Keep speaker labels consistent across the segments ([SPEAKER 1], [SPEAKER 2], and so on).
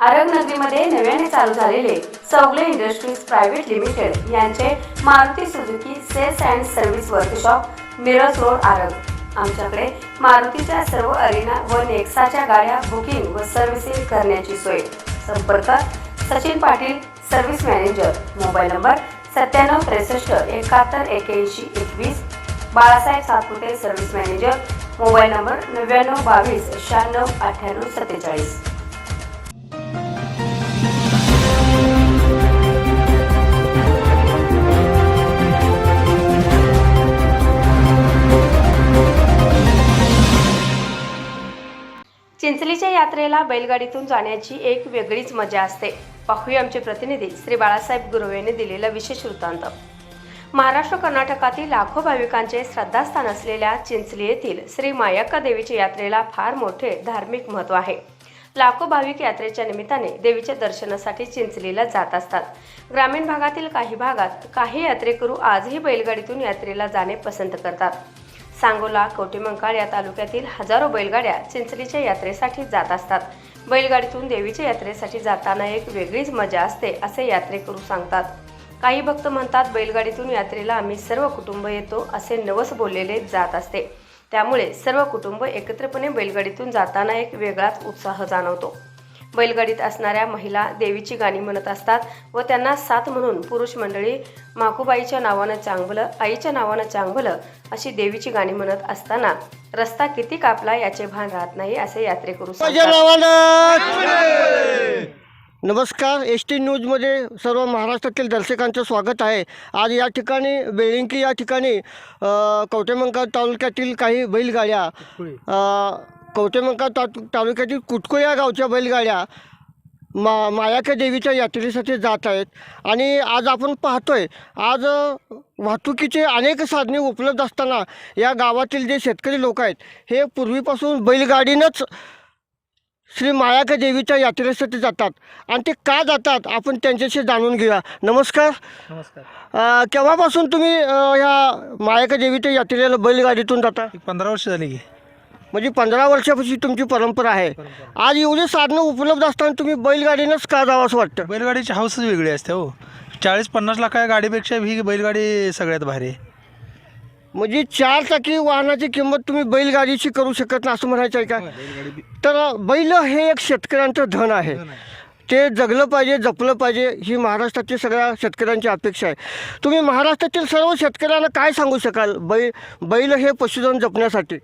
[SPEAKER 1] आरग नगरीमध्ये नव्याने चालू झालेले सवले इंडस्ट्रीज प्रायव्हेट लिमिटेड यांचे Maruti Suzuki sales and service workshop Miraj road Arag आमच्याकडे मारुतीच्या सर्व अरिना व नेक्साच्या गाड्या बुकिंग व सर्व्हिसिंग करण्याची सोय. संपर्क Sachin Patil service manager. Mobile number सत्त्याण्णव त्रेसष्ट एकाहत्तर एक्याऐंशी एकवीस. Balasaheb Satpute service manager. Mobile number नव्याण्णव बावीस शहाण्णव अठ्ठ्याण्णव सत्तेचाळीस. चिंचलीच्या यात्रेला बैलगाडीतून जाण्याची एक वेगळीच मजा असते. पाहूया आमचे प्रतिनिधी श्री बाळासाहेब गुरव यांनी दिलेला विशेष वृत्तांत. महाराष्ट्र कर्नाटकातील लाखो भाविकांचे श्रद्धास्थान असलेल्या चिंचली येथील श्री मायक्का देवीच्या यात्रेला फार मोठे धार्मिक महत्त्व आहे. लाखो भाविक यात्रेच्या निमित्ताने देवीच्या दर्शनासाठी चिंचलीला जात असतात. ग्रामीण भागातील काही भागात काही यात्रेकरू आजही बैलगाडीतून यात्रेला जाणे पसंत करतात. सांगोला कवटेमंकाळ या तालुक्यातील हजारो बैलगाड्या चिंचलीच्या यात्रेसाठी जात असतात. बैलगाडीतून देवीच्या यात्रेसाठी जाताना एक वेगळीच मजा असते असे यात्रेकरू सांगतात. काही भक्त म्हणतात बैलगाडीतून यात्रेला आम्ही सर्व कुटुंब येतो असे नवस बोललेले जात असते. त्यामुळे सर्व कुटुंब एकत्रपणे बैलगाडीतून जाताना एक वेगळाच उत्साह जाणवतो. बैलगाडीत असणाऱ्या महिला देवीची गाणी म्हणत असतात व त्यांना साथ म्हणून पुरुष मंडळी माकुबाईच्या नावानं चांगलं आईच्या नावानं चांगलं अशी देवीची गाणी म्हणत असताना रस्ता किती कापला याचे भान राहत नाही असे यात्रेकरू
[SPEAKER 2] नमस्कार एस टी न्यूजमध्ये सर्व महाराष्ट्रातील दर्शकांचं स्वागत आहे. आज या ठिकाणी बेळिंकी या ठिकाणी कवटेमंका तालुक्यातील काही बैलगाड्या कवटेमंका ता तालुक्यातील कुटको या गावच्या बैलगाड्या मा मायाक्या देवीच्या यात्रेसाठी जात आहेत. आणि आज आपण पाहतोय आज अ, वाहतुकीचे अनेक साधने उपलब्ध असताना या गावातील जे शेतकरी लोक आहेत हे पूर्वीपासून बैलगाडीनंच श्री मायाका देवीच्या यात्रेसाठी जातात. आणि ते का जातात आपण त्यांच्याशी जाणून घेऊया. नमस्कार.
[SPEAKER 3] नमस्कार.
[SPEAKER 2] केव्हापासून तुम्ही ह्या मायाका देवीच्या यात्रेला बैलगाडीतून जाता?
[SPEAKER 3] पंधरा वर्ष झाली की.
[SPEAKER 2] म्हणजे पंधरा वर्षापासून तुमची परंपरा आहे. आज एवढे साधनं उपलब्ध असताना तुम्ही बैलगाडीनंच का जावं असं वाटतं?
[SPEAKER 3] बैलगाडीची हाऊसच वेगळी असते हो. चाळीस पन्नास लाखा गाडीपेक्षा ही बैलगाडी सगळ्यात भारी आहे.
[SPEAKER 2] म्हणजे चार चाकी वाहनाची किंमत तुम्ही बैलगाडीची करू शकत नाही असं म्हणायचं आहे का? तर बैल हे एक शेतकऱ्यांचं धन आहे. ते जगलं पाहिजे जपलं पाहिजे ही महाराष्ट्रातील सगळ्या शेतकऱ्यांची अपेक्षा आहे. तुम्ही महाराष्ट्रातील सर्व शेतकऱ्यांना काय सांगू शकाल? बैल बैल हे पशुधन जपण्यासाठी.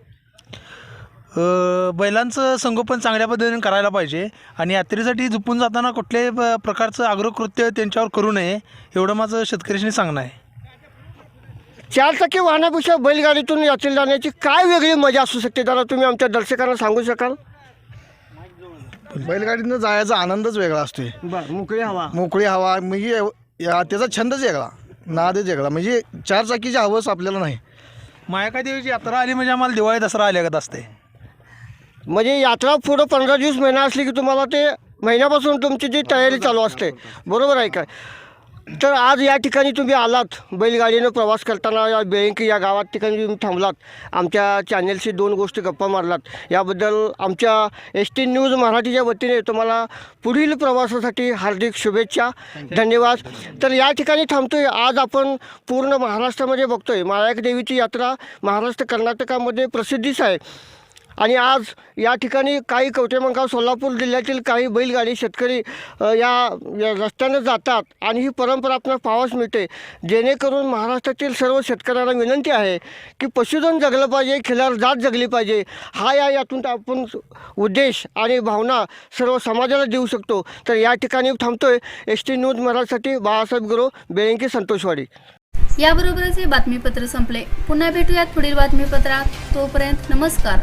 [SPEAKER 3] बैलांचं संगोपन चांगल्या पद्धतीने करायला पाहिजे आणि यात्रेसाठी झुपून जाताना कुठल्याही प- प्रकारचं अग्रकृत्य त्यांच्यावर करू नये एवढं माझं शेतकऱ्यांनी सांगणं आहे.
[SPEAKER 2] चार चाकी वाहनापेक्षा बैलगाडीतून यात्रेला जाण्याची काय वेगळी मजा असू शकते? जरा तुम्ही आमच्या दर्शकांना सांगू शकाल?
[SPEAKER 4] बैलगाडीनं जायचा आनंदच वेगळा असतोय.
[SPEAKER 2] बरं मोकळी हवा.
[SPEAKER 4] मोकळी हवा म्हणजे या त्याचा छंदच वेगळा नादच वेगळा. म्हणजे चार चाकीची हवस आपल्याला नाही.
[SPEAKER 3] मायाका देवीची यात्रा आली म्हणजे आम्हाला दिवाळी दसरा आल्यागत असते.
[SPEAKER 2] म्हणजे यात्रा पुढं पंधरा दिवस महिना असली की तुम्हाला ते महिन्यापासून तुमची जी तयारी चालू असते. बरोबर आहे काय? तर आज या ठिकाणी तुम्ही आलात बैलगाडीनं प्रवास करताना या बेळंकी या गावात ठिकाणी तुम्ही थांबलात आमच्या चॅनेलशी दोन गोष्टी गप्पा मारलात. याबद्दल आमच्या एस टी न्यूज मराठीच्या वतीने तुम्हाला पुढील प्रवासासाठी हार्दिक शुभेच्छा. धन्यवाद. तर या ठिकाणी थांबतोय. आज आपण पूर्ण महाराष्ट्रामध्ये बघतोय. मायाक देवीची यात्रा महाराष्ट्र कर्नाटकामध्ये प्रसिद्धीच आहे आणि आज या ठिकाणी काही कवटेमंगाव सोलापूर जिल्ह्यातील काही बैलगाडी शेतकरी या रस्त्यानं जातात आणि ही परंपरा आपल्याला पाहावयास मिळते. जेणेकरून महाराष्ट्रातील सर्व शेतकऱ्यांना विनंती आहे की पशुधन जगलं पाहिजे खिलार जात जगली पाहिजे. हा या यातून आपण उद्देश आणि भावना सर्व समाजाला देऊ शकतो. तर या ठिकाणी थांबतोय एस टी न्यूज मराठीसाठी बाळासाहेब गुरु बेळंकी संतोषवाडी.
[SPEAKER 5] याबरोबरच हे बातमीपत्र संपले. पुन्हा भेटूयात पुढील बातमीपत्रात. तोपर्यंत नमस्कार.